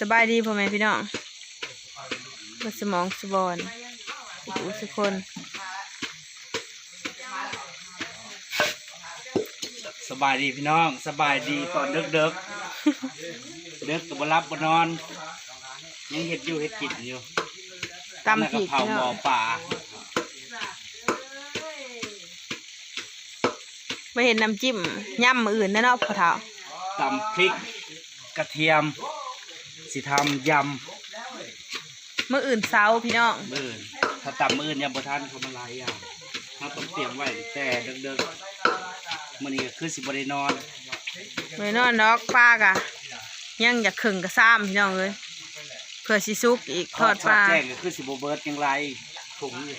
สบายดีพ่อแม่พี่น้องมาสมองสบอนทุกสุกคนสบายดีพี่น้อง สบายดีตอนเด็กเด็กๆเด็กกับบรับบนอน ยังเห็ดอยู่เห็ดกินอยู่ตำผิดกะเพราพี่หน้มอองป่าไม่เห็นน้ำจิ้มย่ำมืออื่นแน่เนาะพ่อเฒ่าตำพริกกระเทียม สิทำยมืออื่นเซาพี่น้องำมื่นถ้าตำมื่นยำบะทันเขามาหลายอย่างเราต้องเตรียมไว้แต่เด็กเด็กๆมื่อนี้ก็คือสิบได้นอนไม่นอนดอกปลากะยังอยากขึงกระซ้ำพี่น้องเลยเพื่อสิซุกอีกทอดปลาแจ้งก็คือสิบเบิร์ดยังไรถุงอยู่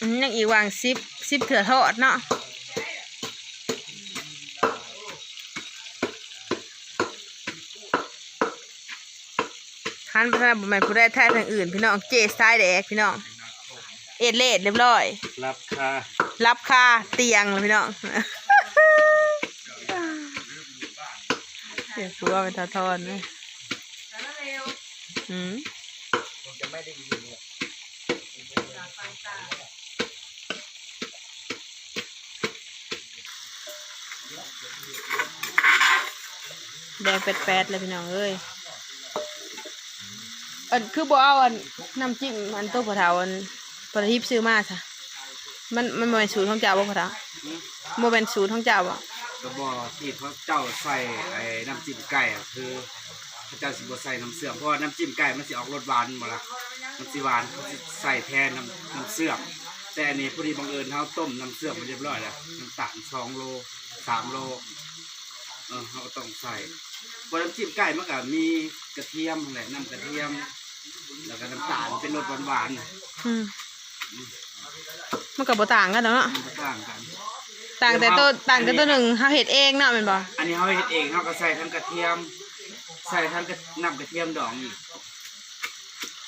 อืมยังอีกวางซิปซิปเถื่อทอดเนาะ หันไปทางบุญแม่นผู้ได้แท้ทางอื่น พี่น้องเจสายแดกพี่น้องเอ็ดเลดเรียบร้อย รับค่ารับค่าเตียงเลยพี่น้องเดี๋ยวคือว่าเป็นทาทอนนะอืมแดงแปดๆเลยพี่น้องเอ้ย อันคือบ่เอาอันน้ำจิ้มอันตัวปลาเทาอันปลาทิพย์ซื้อมาซะมันมันบ่เป็นสูตรของเจ้าบ่ปลาเทาบ่เป็นสูตรของเจ้าบ่กระบอกที่เขาเจ้าใส่ไอ้น้ำจิ้มไก่อะคือเขาเจ้าสิบใส่น้ำเสื่อมเพราะว่าน้ำจิ้มไก่มันสิออกรสหวานหมดละมันสิหวานเขาสิใส่แทนน้ำน้ำเสื่อมแต่อันนี้พอดีบังเอิญเขาต้มน้ำเสื่อมมันเรียบร้อยแล้วน้ำตาลสองโลสามโล เออเขาก็ต้องใส่เพราะน้ำจิ้มไก่มันก็มีกระเทียมแหละน้ำกระเทียม แล้วก็น้ำตาลเป็นรสหวานๆน่ะอืมมันก็บ่ต่างกันเนาะมันก็ต่างกัน ต่างแต่ตัวต่างแต่ตัวหนึ่งเฮาเฮ็ดเองเนาะแม่นบ่อันนี้เขาเฮ็ดเองเขาก็ใส่ทั้งกระเทียม ใส่ทั้งกระน้ำกระเทียมดองอีก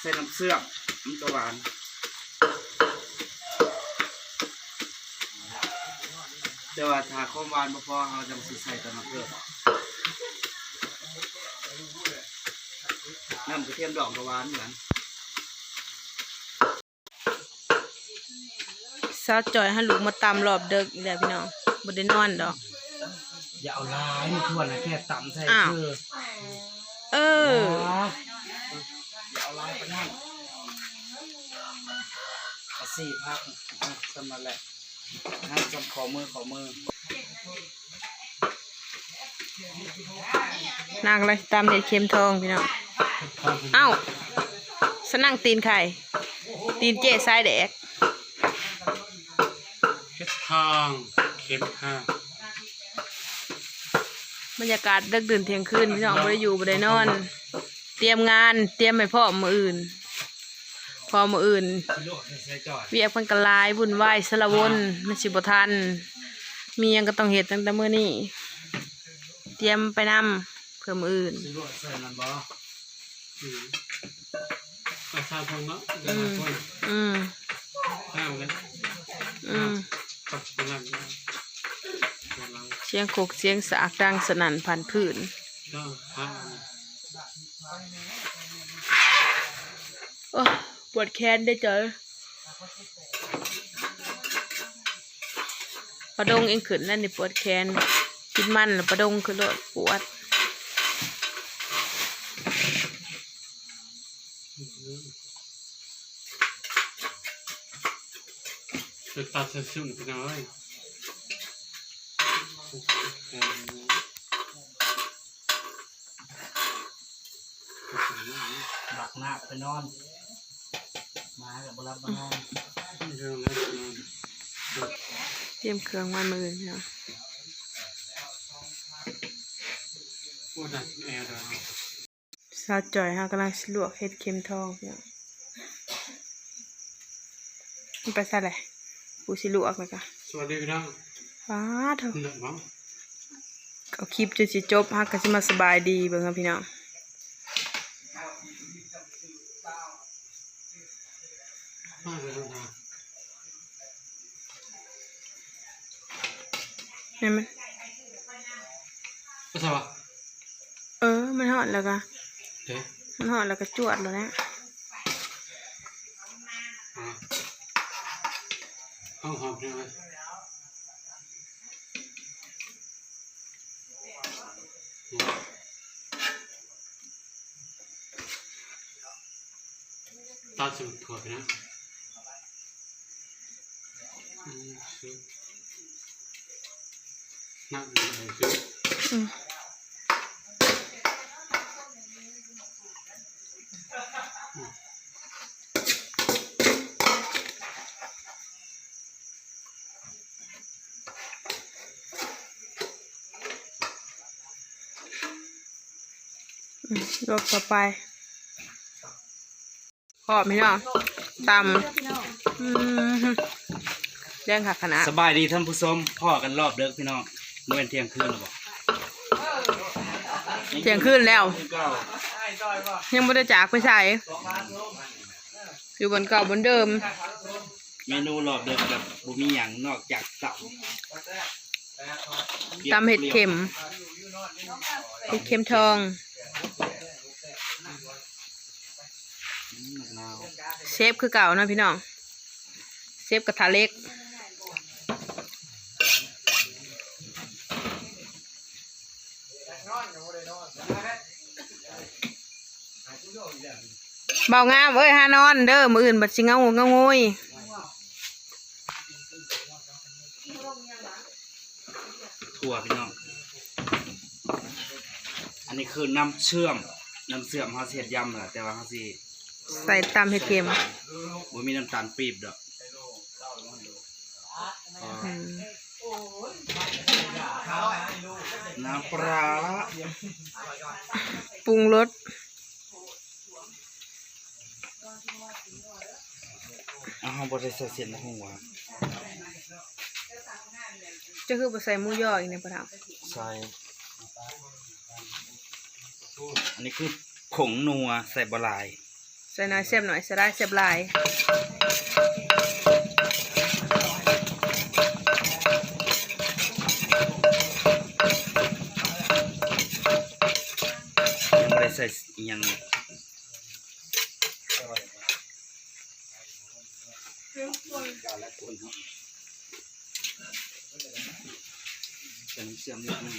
ใส่น้ำเสื่อมมันก็หวาน แต่ว่าถ้าความหวานบ่พอเราจะสิใส่แต่น้ำเพิ่มน้ำกระเทียมดองก็หวานเหมือนซาวจอยให้ลูกมาตำรอบเดึกอีกแล้วพี่น้องบ่ได้นอนดอก อย่าเอาลายมันทวนนะแค่ต่ำใส่อ้าวคือเอออย่าเอาลายไปนั่นเอาสี่พักอะสำนันแหละ ให้จำขอมือขอมือนางเลยตำเห็ดเข็มทองพี่น้องเอ้าสนั่งตีนไข่ตีนเจ๊สายแดกเพชรทองเข็มห้าบรรยากาศดึกดื่นเที่ยงคืนพี่น้องบ่ได้อยู่บ่ได้นอน เตรียมงานเตรียมให้พ่อมื้ออื่น พอมืออื่นเวียกมันก็หลายวุ่นวสละวนมันสิบทัน มียังก็ต้องเฮ็ดตั้งแต่มื้อนี้ เตรียมไปนำเพื่อมืออื่นประชาชนเนาะเดินมอืมห้ามกันอืมเสียงโขกเสียงสากดังสนั่นผ่านพื้นโอ้ วดแขนได้อเจอประดงเองขึ้นแล้วนี่ปวดแขนกินมันแล้วประดงขึ้นรถปวดจะตัดเส้นสุ่มไปหน่อยบักหน้าไปนอน มากับบรับมานอนเรื่องนั้นเตรียมเครื่องมันมือพี่น้องพูดได้แอร์เราสาวจ่อยฮะกำลังสิลวกเห็ดเข็มทองพี่น้องมันไปซะเลยกูสิลวกเลยกะสวัสดีพี่น้องว้าเถอะเหนื่อยมั้งเอาคลิปจนสิจบฮักก็สิมาสบายดีเบิ่งครับพี่น้อง มากเลยนะเห็นไหมก็ใช่ปะเออ มันหอดแล้วกะเอ๊ะมันหอดแล้วก็จวดแล้วนะห้องหอมใช่ไหมตาสมุดถั่วไปนะ ซื้อนั่งอยู่ไหนซื้ออืมอืมรอบต่อไปขอบไหมเนาะตำ อืมเรื่องขักขนาดสบายดีท่านผู้ชมพ่อกันรอบเลิกพี่น้องเมื่อเที่ยงคืนหรือเปล่าเที่ยงคืนแล้วเก้ายังไม่ได้จากไปใส่อยู่บนเก่าบนเดิม เมนูรอบเลิกแบบบุมีอย่างนอกจากเต่าตำเห็ดเข็มเห็ดเข็มทองอืมมะนาวเชฟคือเก่าเนาะพี่น้องเชฟกระทะเล็ก เบางามเอ้ยฮานอน เด้อมืออื่นบัดสิเงาเงาโงยถั่วพี่น้อง อันนี้คือน้ำเชื่อม น้ำเสื่อมเขาเสียดยำแหละแต่ว่าเขาสิใส่ตำเห็ดเข็มบ่มีน้ำตาลปี๊บดอกอ๋ออืมน้ำปลาร้าปรุงรส เอาเขาบริใส่เสียนในหัวจะคือบ่ใส่หมูย่ออีกในปะทาใส่อันนี้คือผงนัวใส่บะหลาย ใส่น้อยเสียบหน่อยใส่ได้เสียบหลายยังไม่ได้ใส่อิห ยังเป็นำเสื่อมนิดนึง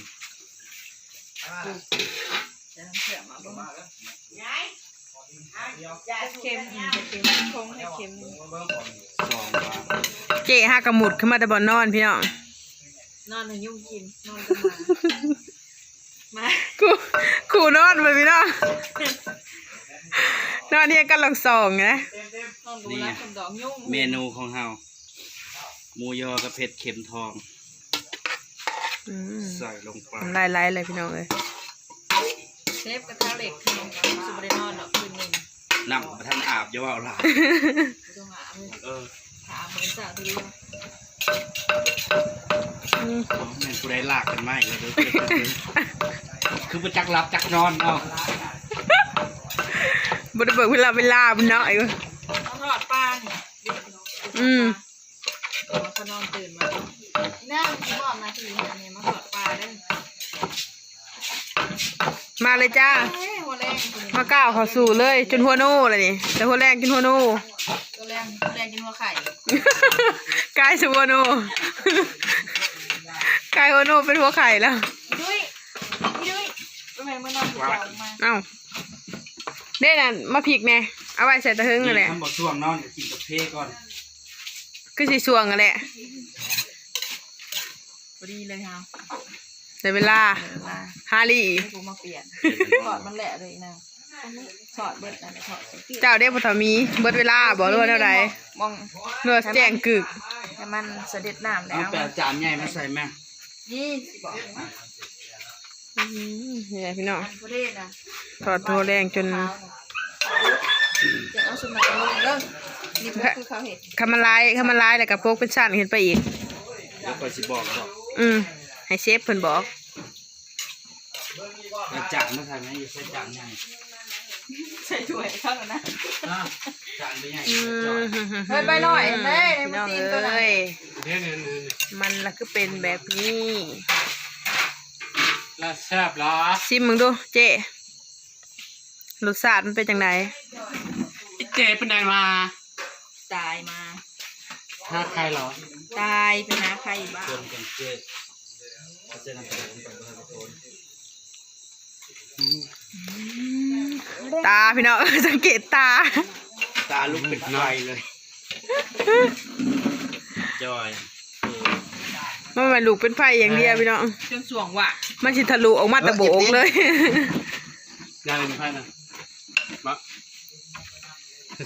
เค็มเค็มคงเค็มสองบาทเจ๊ห้ากระหมุดขึ้นมาแต่บ่อนนอนพี่น้องนอนในยุ่งกินนอนกันมามากูกูนอนไปพี่น้องนอนเนี่ยกันลองสองนะ นอนดูแลคนดอกยุ่งเมนูของเฮาหมูยอกับเผ็ดเข็มทอง อืมใส่ลงไปทำลายไล่เลยพี่น้องเลยเชฟกระทะเหล็กคือสุบได้นอนหรอกคืนหนึ่งน้ำประทันอาบอย่าว่าเอาหลายไม่ต้องหาเลยเออถามเหมือนจากทีเดียวอืมเอาแม่นกูได้ลากกันมาอีกแล้วเด้อเด้อเด้อคือประจักรับจักนอนเอาบไดเบิกเวลาเวลาพี่น้องไอ้เว้ย ต้องทอดปลาเนี่ยอืมเขานอนตื่นมาน้าพี่บอกนะทีนี้เนี่ยมาทอดปลาได้มาเลยจ้า เฮ้ยหัวแรงคนนี้มาก้าวเขอสู่เลย จนหัวโน่เลยนี่แต่หัวแรงจนหัวโน่ ตัวแรงตัวแรงกินหัวไข่กลายสู่หัวโน่กลายหัวโน่เป็นหัวไข่แล้ว ดุ้ยพี่ดุ้ยทำไมมานอนอยู่ยาวมาเอ้าเด้นั่นมาพริกแน่ เอาไว้ใส่ตะหึงนั่นแหละทำบอกช่วงนอนก็กินกับเพก่อนคือสิช่วงนั่นแหละพอดีเลยค่ะในเวลาเดี๋ยวมาฮารีให้กูมาเปลี่ยนถอดมันแหละเลยนะถอดเบิดอันนี้ถอดใส่ที่เจ้าได้บ่ทอมีเบิดเวลาบ่รู้ว่าเท่าใดมองเนื้อแจ้งกึกให้มันเสด็จน้ำแล้เอาวแปดจานใหญ่มาใส่แม่นี่สิบอกว่าอืมนี่แหละพี่น้องอันประเทศนะถอดโทรแรงจนขาวนะ จะเอาสมัยลงเด้อนี่มันคือเขาเห็ดคำมันลายคำมันลายแล้วก็พกเป็นชั้นขึ้นไปอีก เดี๋ยวก่อนสิบอกบอกอืมให้เชฟเพิ่นบอกเอาจานมาใส่ไหมอย่าใส่จานใหญ่ใส่ถ้วยเข้ากันนะอะจานไม่ใหญ่อืจอมยเฮ้ยไปหน่อยเฮ้ยพี่มัน้นองตีนตัวไหนเอ้ยเนี่ยเนี่ยเนี่ยมันละคือเป็นแบบนี้ แล้วแซ่บเหรอซิมมึงดูเจ๊ รสชาติมันเป็นจังไดเจเป็นไงมาตายมาหาใครเหรอตายไปหาใครบ้างคนกันเกิดเส้นน้ำตาลก่อนเพื่อนโคนตาพี่น้องสังเกตตา ตาลุกเป็นไฟเลยจอยมันมันลูกเป็นไฟอย่างเดียวพี่น้องจนสวงว่ะมันสิทะลุออกมาตะโบกเลยยายเป็นไพ่นะมา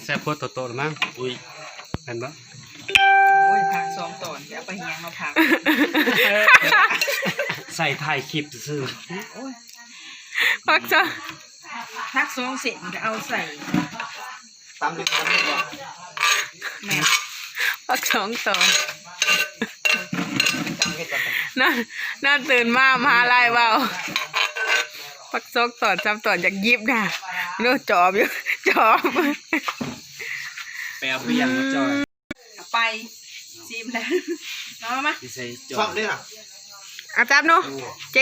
แซ่บโคตรโตๆหรือมั้งอุ้ยเห็นปะโอ้ยผักสองตอนจะเอาไปเฮียงมาผักใส่ถ่ายคลิปซื่อพักจ้ะผักสองเสร็จจะเอาใส่ตามดึกตามดึกก่อนแม่พักสองตอนตามให้ก่อนน่าน่าตื่นมามาไล่เบาพักสองตอนจำตอนจากยิบนะโน้จอบอยู่จอบ ไปเอาเบียงมาจอยเอาไปซิมแล้วเอามาที่ใส่จชออยบด้วยอะอาจับเนาะเจ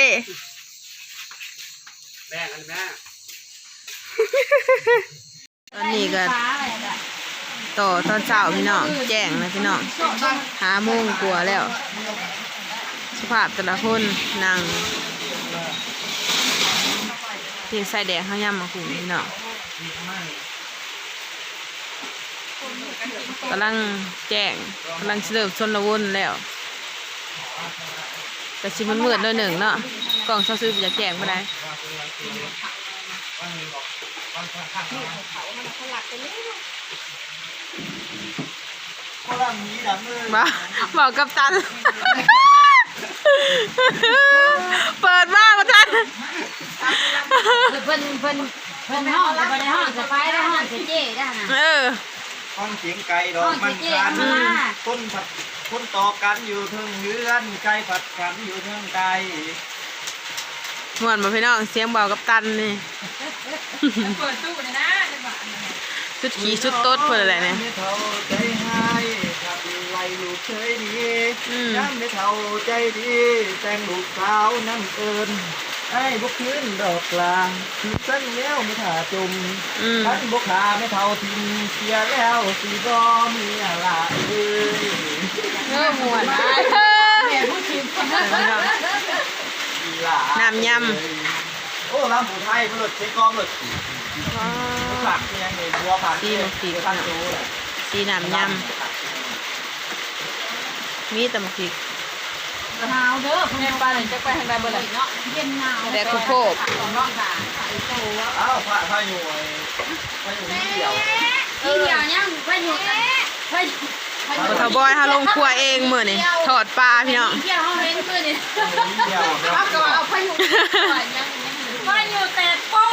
แม่กันแม่ตอนนี้ก็ต่อตอนเช้าพี่น้องแจ้งนะพี่น้องหาโมงกลัวาแล้ว สภาพแต่ละคนนั่งเพียงใส่แดงข้าวยำมาคุมพี่น้อง กำลังแจ้งกำลังเริ่มชนละวนแล้วแต่ชิมันมืดๆหน่อยหนึ่งเนาะกล่องซอซื้อไปจากแจ้งไปได้บ้าบอกกับตัน เปิดมาประกันเพิ่นเพิ่นเพิ่นห้องแต่บ่ได้ห้องสไปได้ห้องเจเจได้นะเออ ฟังเสียงไก่ดอกมันคันคนผัดคนต่อกันอยู่เทึงเรือนไก่ผัดกันอยู่เทึงไก่มวนมาพี่น้องเสียงเบากับตันนี่เปิดตู้เลยนะในบ้านชุดขี่ชุดโต๊ดเปิดอะไรเนี่ยไม่เท่าใจให้ขับไล่ลูกเคยดีอืมย้ำไม่เท่าใจดี แต่งลูกสาวนั่นเอิน ไอ้บกคืนดอกกลางทีสั้นแล้วไม่ถ่าจมอืม ท่านบกขาไม่เท่าทิมเสียแล้วสีบอมีอะไรเอ้ยเออมวนได้แม่ผู้ชิมอีหลาน้ำยโอ้ลำผูไทยมันหลุดเช็คกองหลุดผักเนี่ยไงบัวผักเนี่ยผักโตเลยสีน้ำยำมีแต่หมกพริก หนาวเด้อแม่ปลาเลยจะไปทางใดบ่ล่ะเนาะเย็นหนาวแต่โคโคบเนาะอ้าวผ้าผ้าอยู่ไอ้ผ้าอยู่ที่เดียวอีเดียวยังไปอยู่ไปบทบอยเขาลงครัวเองมือนี่ทอดปลาพี่น้องเที่ยวห้องเล่นคืนนี่ที่เดียวเอาก็เอาไปอยู่ก่อนยังไปอยู่แต่โป้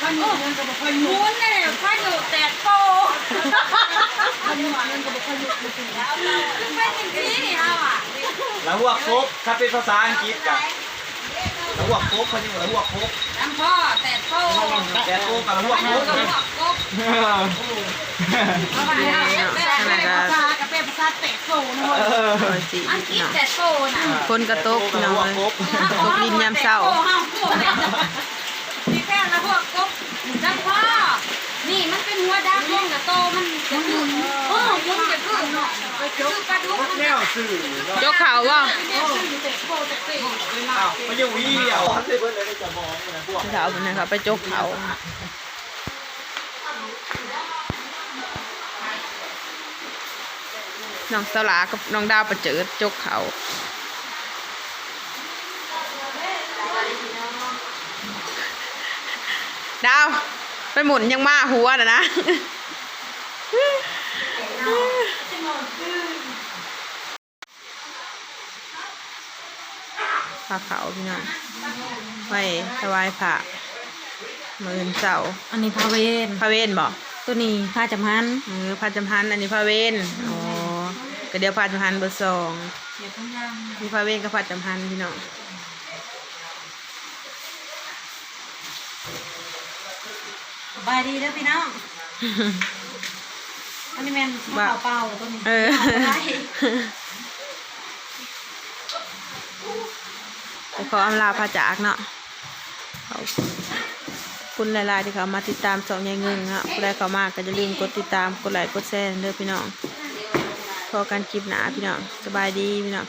ไปอยู่เงินก็บ่ค่อยอยู่มุนเนี่ยไปอยู่แต่โป้ แล้วเราคือเป็นอย่างหัวคกถ้าเป็นภาษาอังกฤษกับแล้วหัวโคกเขาอยู่แล้วหัวโคกน้ำพ่อแต่โป้แต่โคกกับหัวไปโคอยู่กกับพวกกบเอาไปเอาแม่แม่ภาษากับเป็นภาษาเตะโซนะเออซอยสีอังกฤพี่ษน้องแต่โซนะคนกระตกพี่น้องเลยตกดินยามเช้า มีแค่ละพวกกบจังพ่อนี่มันเป็นหัวดำลงกับโตมันจะคือโอ้มุนจะคือเนาะคือปลาดุกมันแนวสื่อยกเขาว่าเตะโซเตะเตะอ้าวมันอยู่ที่เดียวที่เพื่อนเลยจะมองนะพวกเขาเป็นนะครับไปจกเขาน้องสลากับน้องดาวประเจิดจกเขาดาว ไปหมุนยังมาหัวนะนะ พาเขาพี่น้องไว้ถวายพระมือนเสาอันนี้พาเวนพระเวนบอกตัวนี้พาจำฮันเออพระจำพันอันนี้พระเวนอ๋อก็เดี๋ยวพระจำพันเบอร์สองมีพระเวนกับพระจำพันพี่น้องบายดีเด้อพี่น้อง อันนี้แม่นเป่าเป่าตัวนี้เออ ไปขออำลาพระจากเนาะขอบคุณหลายๆที่เขามาติดตามสองยายเงิงฮะผู้ใดเข้ามาก็อย่าลืมกดติดตาม กดไลค์ กดแชร์เด้อพี่น้อง พอกันคลิปหนาพี่น้อง สบายดีพี่น้อง